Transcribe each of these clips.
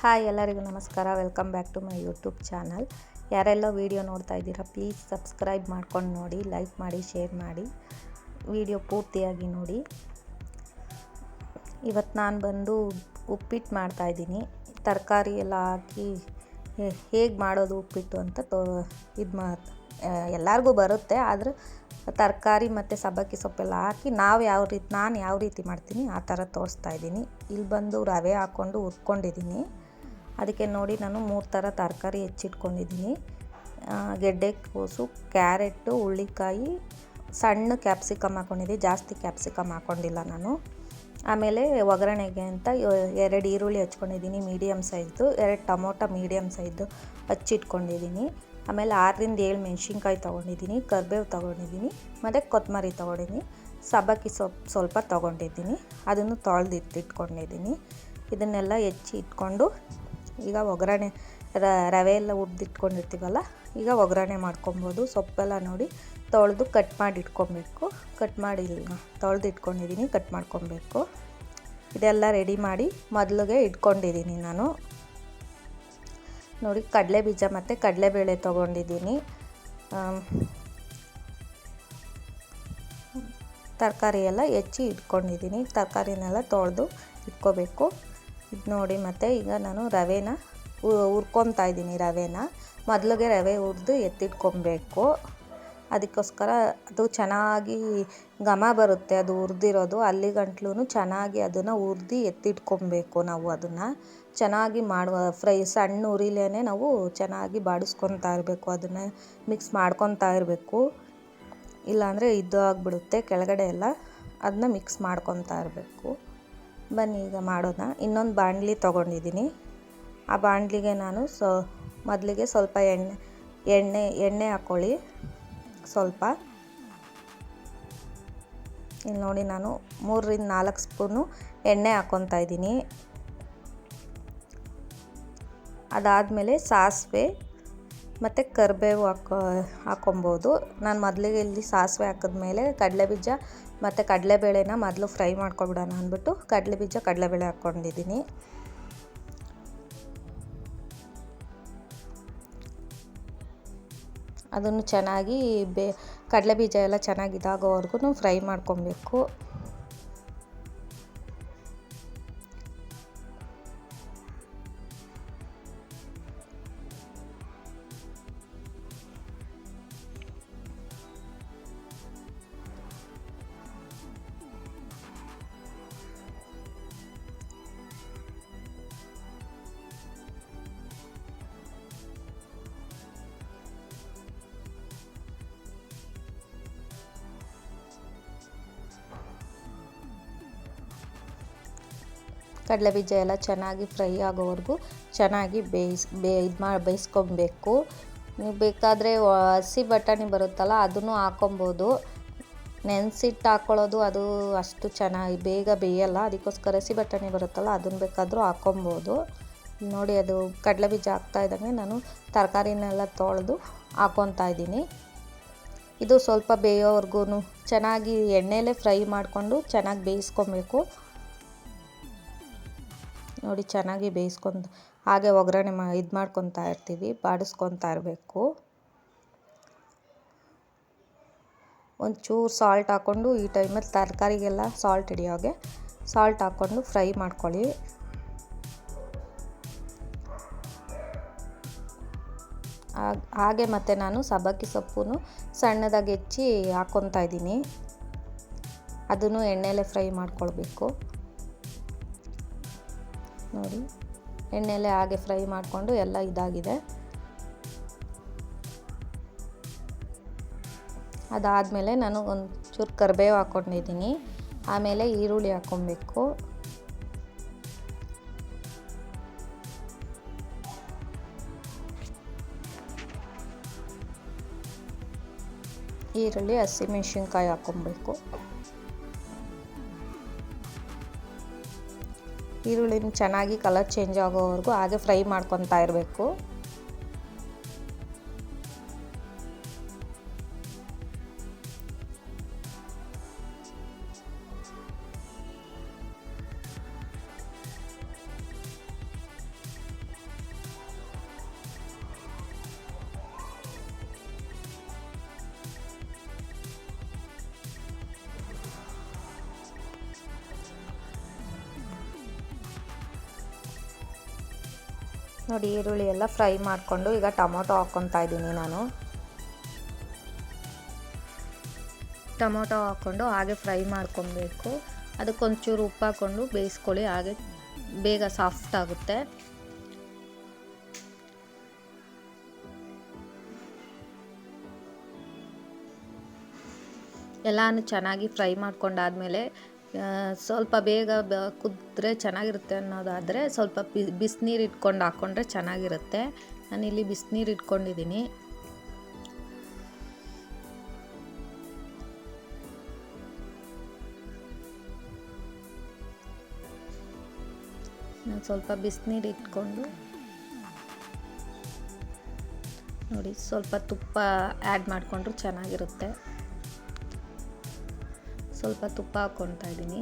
Hi ಎಲ್ಲರಿಗೂ ನಮಸ್ಕಾರ. Welcome back to my YouTube channel ಯಾರೆಲ್ಲ ವೀಡಿಯೋ ನೋಡ್ತಾ ಇದ್ದೀರಾ ಪ್ಲೀಸ್ ಸಬ್ಸ್ಕ್ರೈಬ್ ಮಾಡ್ಕೊಂಡು ನೋಡಿ ಲೈಕ್ ಮಾಡಿ ಶೇರ್ ಮಾಡಿ. ವಿಡಿಯೋ ಪೂರ್ತಿಯಾಗಿ ನೋಡಿ. ಇವತ್ತು ನಾನು ಬಂದು ಉಪ್ಪಿಟ್ಟು ಮಾಡ್ತಾಯಿದ್ದೀನಿ ತರಕಾರಿ ಎಲ್ಲ ಹಾಕಿ ಹೇಗೆ ಮಾಡೋದು ಉಪ್ಪಿಟ್ಟು ಅಂತ ತೋ, ಇದು ಮಾ ಎಲ್ಲರಿಗೂ ಬರುತ್ತೆ. ಆದರೆ ತರಕಾರಿ ಮತ್ತು ಸಬ್ಬಕ್ಕಿ ಸೊಪ್ಪೆಲ್ಲ ಹಾಕಿ ನಾವು ಯಾವ ರೀತಿ, ನಾನು ಯಾವ ರೀತಿ ಮಾಡ್ತೀನಿ, ಆ ಥರ ತೋರಿಸ್ತಾ ಇದ್ದೀನಿ. ಇಲ್ಲಿ ಬಂದು ರವೆ ಹಾಕ್ಕೊಂಡು ಹುರ್ಕೊಂಡಿದ್ದೀನಿ. ಅದಕ್ಕೆ ನೋಡಿ ನಾನು ಮೂರು ಥರ ತರಕಾರಿ ಹೆಚ್ಚಿಟ್ಕೊಂಡಿದ್ದೀನಿ. ಗೆಡ್ಡೆ, ಕೋಸು ಕ್ಯಾರೆಟು ಹುಳ್ಳಿಕಾಯಿ ಸಣ್ಣ ಕ್ಯಾಪ್ಸಿಕಮ್ ಹಾಕ್ಕೊಂಡಿದ್ದೀನಿ ಜಾಸ್ತಿ ಕ್ಯಾಪ್ಸಿಕಮ್ ಹಾಕ್ಕೊಂಡಿಲ್ಲ ನಾನು. ಆಮೇಲೆ ಒಗ್ಗರಣೆಗೆ ಅಂತ ಎರಡು ಈರುಳ್ಳಿ ಹಚ್ಕೊಂಡಿದ್ದೀನಿ ಮೀಡಿಯಮ್ ಸೈಜ್ದು, ಎರಡು ಟೊಮೊಟೊ ಮೀಡಿಯಮ್ ಸೈಜ್ದು ಹಚ್ಚಿಟ್ಕೊಂಡಿದ್ದೀನಿ. ಆಮೇಲೆ ಆರರಿಂದ ಏಳು ಮೆಣಸಿನ್ಕಾಯಿ ತೊಗೊಂಡಿದ್ದೀನಿ, ಕರ್ಬೇವು ತೊಗೊಂಡಿದ್ದೀನಿ, ಮತ್ತು ಕೊತ್ತಂಬರಿ ತೊಗೊಂಡಿದ್ದೀನಿ, ಸಬ್ಬಕ್ಕಿ ಸೊಪ್ಪು ಸ್ವಲ್ಪ ತೊಗೊಂಡಿದ್ದೀನಿ, ಅದನ್ನು ತೊಳೆದಿಟ್ಟಿಟ್ಕೊಂಡಿದ್ದೀನಿ ಇದನ್ನೆಲ್ಲ ಹೆಚ್ಚಿ ಇಟ್ಕೊಂಡು ಈಗ ಒಗ್ಗರಣೆ ರವೆ ಎಲ್ಲ ಉಡ್ದಿಟ್ಕೊಂಡಿರ್ತೀವಲ್ಲ ಈಗ ಒಗ್ಗರಣೆ ಮಾಡ್ಕೊಬೋದು. ಸೊಪ್ಪೆಲ್ಲ ನೋಡಿ ತೊಳೆದು ಕಟ್ ಮಾಡಿ ಇಟ್ಕೊಬೇಕು. ಕಟ್ ಮಾಡಿ ತೊಳೆದು ಇಟ್ಕೊಂಡಿದ್ದೀನಿ ಕಟ್ ಮಾಡ್ಕೊಬೇಕು. ಇದೆಲ್ಲ ರೆಡಿ ಮಾಡಿ ಮೊದಲಿಗೆ ಇಟ್ಕೊಂಡಿದ್ದೀನಿ ನಾನು. ನೋಡಿ ಕಡಲೆ ಬೀಜ ಮತ್ತು ಕಡಲೆಬೇಳೆ ತೊಗೊಂಡಿದ್ದೀನಿ ತರಕಾರಿ ಎಲ್ಲ ಹೆಚ್ಚಿ ಇಟ್ಕೊಂಡಿದ್ದೀನಿ ತರಕಾರಿನೆಲ್ಲ ತೊಳೆದು ಇಟ್ಕೋಬೇಕು. ಇದು ನೋಡಿ ಮತ್ತು ಈಗ ನಾನು ರವೆನ ಹುರ್ಕೊತಾ ಇದ್ದೀನಿ ರವೆನ. ಮೊದಲಿಗೆ ರವೆ ಹುರಿದು ಎತ್ತಿಟ್ಕೊಬೇಕು. ಅದಕ್ಕೋಸ್ಕರ ಅದು ಚೆನ್ನಾಗಿ ಘಮ ಬರುತ್ತೆ, ಅದು ಹುರಿದಿರೋದು. ಅಲ್ಲಿ ಗಂಟ್ಲೂ ಚೆನ್ನಾಗಿ ಅದನ್ನು ಹುರಿದು ಎತ್ತಿಟ್ಕೊಬೇಕು ನಾವು ಅದನ್ನು. ಚೆನ್ನಾಗಿ ಮಾಡುವ, ಫ್ರೈ ಸಣ್ಣ ಉರಿಲೇ ನಾವು ಚೆನ್ನಾಗಿ ಬಾಡಿಸ್ಕೊತಾ ಇರಬೇಕು, ಅದನ್ನು ಮಿಕ್ಸ್ ಮಾಡ್ಕೊತಾ ಇರಬೇಕು. ಇಲ್ಲಾಂದರೆ ಇದು ಆಗಿಬಿಡುತ್ತೆ ಕೆಳಗಡೆ ಎಲ್ಲ, ಅದನ್ನ ಮಿಕ್ಸ್ ಮಾಡ್ಕೊತಾ ಇರಬೇಕು. ಬನ್ನಿ ಈಗ ಮಾಡೋಣ. ಇನ್ನೊಂದು ಬಾಣಲಿ ತೊಗೊಂಡಿದ್ದೀನಿ. ಆ ಬಾಣಲಿಗೆ ನಾನು ಸೊ, ಮೊದಲಿಗೆ ಸ್ವಲ್ಪ ಎಣ್ಣೆ ಎಣ್ಣೆ ಎಣ್ಣೆ ಹಾಕ್ಕೊಳ್ಳಿ ಸ್ವಲ್ಪ. ಇಲ್ಲಿ ನೋಡಿ ನಾನು ಮೂರರಿಂದ ನಾಲ್ಕು ಸ್ಪೂನು ಎಣ್ಣೆ ಹಾಕ್ಕೊತಾ ಇದ್ದೀನಿ. ಅದಾದಮೇಲೆ ಸಾಸಿವೆ ಮತ್ತು ಕರಿಬೇವು ಹಾಕೋ, ಹಾಕೊಬೋದು. ನಾನು ಮೊದಲಿಗೆ ಇಲ್ಲಿ ಸಾಸಿವೆ ಹಾಕಿದ್ಮೇಲೆ ಕಡಲೆಬೀಜ ಮತ್ತು ಕಡಲೆಬೇಳೆನ ಮೊದಲು ಫ್ರೈ ಮಾಡ್ಕೊಬಿಡೋಣ ಅಂದ್ಬಿಟ್ಟು ಕಡಲೆಬೀಜ ಕಡಲೆಬೇಳೆ ಹಾಕ್ಕೊಂಡಿದ್ದೀನಿ. ಅದನ್ನು ಚೆನ್ನಾಗಿ ಬೇ ಕಡಲೆಬೀಜ ಎಲ್ಲ ಚೆನ್ನಾಗಿ ಇದಾಗೋವರೆಗೂ ಫ್ರೈ ಮಾಡ್ಕೊಬೇಕು. ಕಡಲೆಬೀಜ ಎಲ್ಲ ಚೆನ್ನಾಗಿ ಫ್ರೈ ಆಗೋವರೆಗೂ ಚೆನ್ನಾಗಿ ಬೇಯಿಸ್ ಬೇ ಇದು ಮಾಡಿ ಬೇಯಿಸ್ಕೊಬೇಕು. ನೀವು ಬೇಕಾದರೆ ಹಸಿ ಬಟಾಣಿ ಬರುತ್ತಲ್ಲ ಅದನ್ನು ಹಾಕೊಬೋದು. ನೆನೆಸಿಟ್ಟು ಹಾಕ್ಕೊಳ್ಳೋದು ಅದು ಅಷ್ಟು ಚೆನ್ನಾಗಿ ಬೇಗ ಬೇಯಲ್ಲ ಅದಕ್ಕೋಸ್ಕರ ಹಸಿ ಬಟಾಣಿ ಬರುತ್ತಲ್ಲ ಅದನ್ನು ಬೇಕಾದರೂ ಹಾಕೊಬೋದು. ನೋಡಿ ಅದು ಕಡಲೆ ಬೀಜ ಹಾಕ್ತಾ ಇದ್ದಂಗೆ ನಾನು ತರಕಾರಿನೆಲ್ಲ ತೊಳೆದು ಹಾಕ್ಕೊತಾ ಇದ್ದೀನಿ. ಇದು ಸ್ವಲ್ಪ ಬೇಯೋವರೆಗೂ ಚೆನ್ನಾಗಿ ಎಣ್ಣೆಲೇ ಫ್ರೈ ಮಾಡಿಕೊಂಡು ಚೆನ್ನಾಗಿ ಬೇಯಿಸ್ಕೊಬೇಕು. ನೋಡಿ ಚೆನ್ನಾಗಿ ಬೇಯಿಸ್ಕೊಂಡು, ಹಾಗೆ ಒಗ್ಗರಣೆ ಮಾ, ಇದು ಮಾಡ್ಕೊತಾ ಇರ್ತೀವಿ, ಬಾಡಿಸ್ಕೊತಾ ಇರಬೇಕು. ಒಂಚೂರು ಸಾಲ್ಟ್ ಹಾಕ್ಕೊಂಡು ಈ ಟೈಮಲ್ಲಿ ತರಕಾರಿಗೆಲ್ಲ ಸಾಲ್ಟ್ ಹಿಡಿಯೋಗೆ ಸಾಲ್ಟ್ ಹಾಕ್ಕೊಂಡು ಫ್ರೈ ಮಾಡ್ಕೊಳ್ಳಿ. ಹಾಗೆ ಮತ್ತು ನಾನು ಸಬ್ಬಕ್ಕಿ ಸೊಪ್ಪು ಸಣ್ಣದಾಗಿ ಹೆಚ್ಚಿ ಹಾಕ್ಕೊತಾ ಇದ್ದೀನಿ. ಅದನ್ನು ಎಣ್ಣೆಲೆ ಫ್ರೈ ಮಾಡ್ಕೊಳ್ಬೇಕು. ನೋಡಿ. ಎಣ್ಣೆಲೆ ಹಾಗೆ ಫ್ರೈ ಮಾಡಿಕೊಂಡು ಎಲ್ಲ ಇದಾಗಿದೆ. ಅದಾದಮೇಲೆ ನಾನು ಒಂದು ಚೂರು ಕರಿಬೇವು ಹಾಕ್ಕೊಂಡಿದ್ದೀನಿ. ಆಮೇಲೆ ಈರುಳ್ಳಿ ಹಾಕ್ಕೊಬೇಕು. ಈರುಳ್ಳಿ, ಹಸಿಮೆಣ್ಸಿನ್ಕಾಯಿ ಹಾಕ್ಕೊಬೇಕು. ಈರುಳ್ಳಿನ ಚೆನ್ನಾಗಿ ಕಲರ್ ಚೇಂಜ್ ಆಗೋವರೆಗೂ ಹಾಗೆ ಫ್ರೈ ಮಾಡ್ಕೊತಾ ಇರಬೇಕು. ನೋಡಿ, ಈರುಳ್ಳಿ ಎಲ್ಲ ಫ್ರೈ ಮಾಡಿಕೊಂಡು ಈಗ ಟೊಮೊಟೊ ಹಾಕ್ಕೊತಾ ಇದ್ದೀನಿ ನಾನು. ಟೊಮೊಟೊ ಹಾಕ್ಕೊಂಡು ಹಾಗೆ ಫ್ರೈ ಮಾಡ್ಕೊಬೇಕು. ಅದಕ್ಕೊಂಚೂರು ಉಪ್ಪು ಹಾಕ್ಕೊಂಡು ಬೇಯಿಸ್ಕೊಳ್ಳಿ, ಹಾಗೆ ಬೇಗ ಸಾಫ್ಟ್ ಆಗುತ್ತೆ. ಎಲ್ಲನೂ ಚೆನ್ನಾಗಿ ಫ್ರೈ ಮಾಡ್ಕೊಂಡಾದಮೇಲೆ ಸ್ವಲ್ಪ ಬೇಗ ಬ, ಕುದ್ರೆ ಚೆನ್ನಾಗಿರುತ್ತೆ ಅನ್ನೋದಾದರೆ ಸ್ವಲ್ಪ ಬಿಸಿನೀರು ಇಟ್ಕೊಂಡು ಹಾಕ್ಕೊಂಡ್ರೆ ಚೆನ್ನಾಗಿರುತ್ತೆ. ನಾನಿಲ್ಲಿ ಬಿಸಿನೀರು ಇಟ್ಕೊಂಡಿದ್ದೀನಿ. ನಾನು ಸ್ವಲ್ಪ ಬಿಸಿನೀರು ಇಟ್ಕೊಂಡು ನೋಡಿ, ಸ್ವಲ್ಪ ತುಪ್ಪ ಆ್ಯಡ್ ಮಾಡಿಕೊಂಡ್ರು ಚೆನ್ನಾಗಿರುತ್ತೆ. ಸ್ವಲ್ಪ ತುಪ್ಪ ಹಾಕ್ಕೊತಾ ಇದ್ದೀನಿ.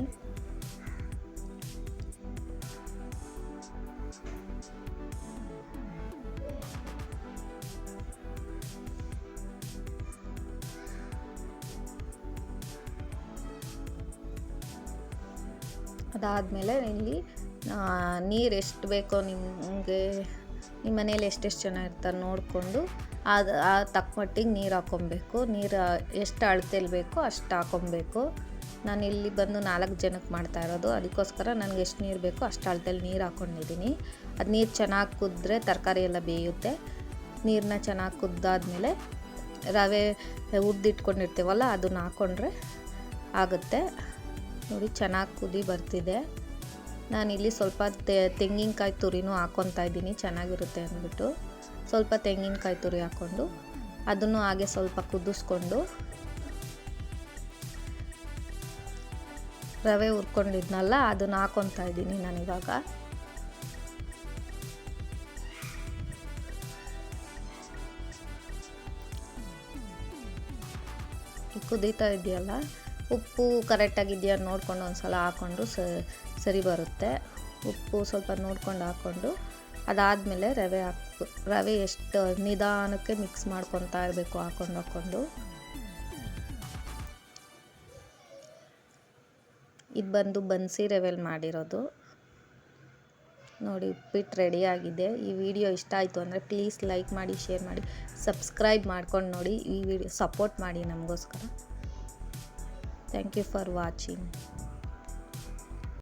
ಅದಾದಮೇಲೆ ಇಲ್ಲಿ ನೀರು ಎಷ್ಟು ಬೇಕೋ ನಿಮಗೆ ನಿಮ್ಮ ಮನೇಲಿ ಎಷ್ಟೆಷ್ಟು ಜನ ಇರ್ತಾರೆ ನೋಡಿಕೊಂಡು ಅದು ಆ ತಕ್ಕ ಮಟ್ಟಿಗೆ ನೀರು ಹಾಕ್ಕೊಬೇಕು ನೀರು ಎಷ್ಟು ಅಳತೆಲಿ ಬೇಕೋ ಅಷ್ಟು ಹಾಕ್ಕೊಬೇಕು ನಾನು ಇಲ್ಲಿ ಬಂದು ನಾಲ್ಕು ಜನಕ್ಕೆ ಮಾಡ್ತಾ ಇರೋದು. ಅದಕ್ಕೋಸ್ಕರ ನನಗೆ ಎಷ್ಟು ನೀರು ಬೇಕೋ ಅಷ್ಟು ಅಳತೆಲಿ ನೀರು ಹಾಕ್ಕೊಂಡಿದ್ದೀನಿ ಅದು ನೀರು ಚೆನ್ನಾಗಿ ಕುದ್ರೆ ತರಕಾರಿ ಎಲ್ಲ ಬೇಯುತ್ತೆ. ನೀರನ್ನ ಚೆನ್ನಾಗಿ ಕುದ್ದಾದ್ಮೇಲೆ ರವೆ ಹುರಿದಿಟ್ಕೊಂಡಿರ್ತೀವಲ್ಲ ಅದನ್ನ ಹಾಕ್ಕೊಂಡ್ರೆ ಆಗುತ್ತೆ. ನೋಡಿ ಚೆನ್ನಾಗಿ ಕುದಿ ಬರ್ತಿದೆ. ನಾನಿಲ್ಲಿ ಸ್ವಲ್ಪ ತೆಂಗಿನಕಾಯಿ ತುರಿನೂ ಹಾಕ್ಕೊತಾ ಇದ್ದೀನಿ. ಚೆನ್ನಾಗಿರುತ್ತೆ ಅಂದ್ಬಿಟ್ಟು. ಸ್ವಲ್ಪ ತೆಂಗಿನಕಾಯಿ ತುರಿ ಹಾಕ್ಕೊಂಡು ಅದನ್ನು ಹಾಗೆ ಸ್ವಲ್ಪ ಕುದಿಸ್ಕೊಂಡು ರವೆ ಹುರ್ಕೊಂಡಿದ್ನಲ್ಲ, ಅದನ್ನು ಹಾಕೊತಾ ಇದ್ದೀನಿ ನಾನಿವಾಗ. ಕುದೀತಾ ಇದೆಯಲ್ಲ, ಉಪ್ಪು ಕರೆಕ್ಟಾಗಿದೆಯಾ ನೋಡ್ಕೊಂಡು ಒಂದು ಸಲ ಹಾಕ್ಕೊಂಡು ಸರಿ ಬರುತ್ತೆ. ಉಪ್ಪು ಸ್ವಲ್ಪ ನೋಡ್ಕೊಂಡು ಹಾಕ್ಕೊಂಡು ಅದಾದಮೇಲೆ ರವೆ ಹಾಕ್ಬೇಕು. ರವೆ ಎಷ್ಟು ನಿಧಾನಕ್ಕೆ ಮಿಕ್ಸ್ ಮಾಡ್ಕೊತಾ ಇರಬೇಕು, ಹಾಕೊಂಡು ಹಾಕ್ಕೊಂಡು ಇದು ಬಂದು ಬನ್ಸಿ ರವೆಲಿ ಮಾಡಿರೋದು. ನೋಡಿ ಉಪ್ಪಿಟ್ಟು ರೆಡಿಯಾಗಿದೆ ಈ ವಿಡಿಯೋ ಇಷ್ಟ ಆಯಿತು ಅಂದರೆ ಪ್ಲೀಸ್ ಲೈಕ್ ಮಾಡಿ ಶೇರ್ ಮಾಡಿ ಸಬ್ಸ್ಕ್ರೈಬ್ ಮಾಡ್ಕೊಂಡು ನೋಡಿ, ಈ ವಿಡಿಯೋ ಸಪೋರ್ಟ್ ಮಾಡಿ ನಮಗೋಸ್ಕರ. Thank you for watching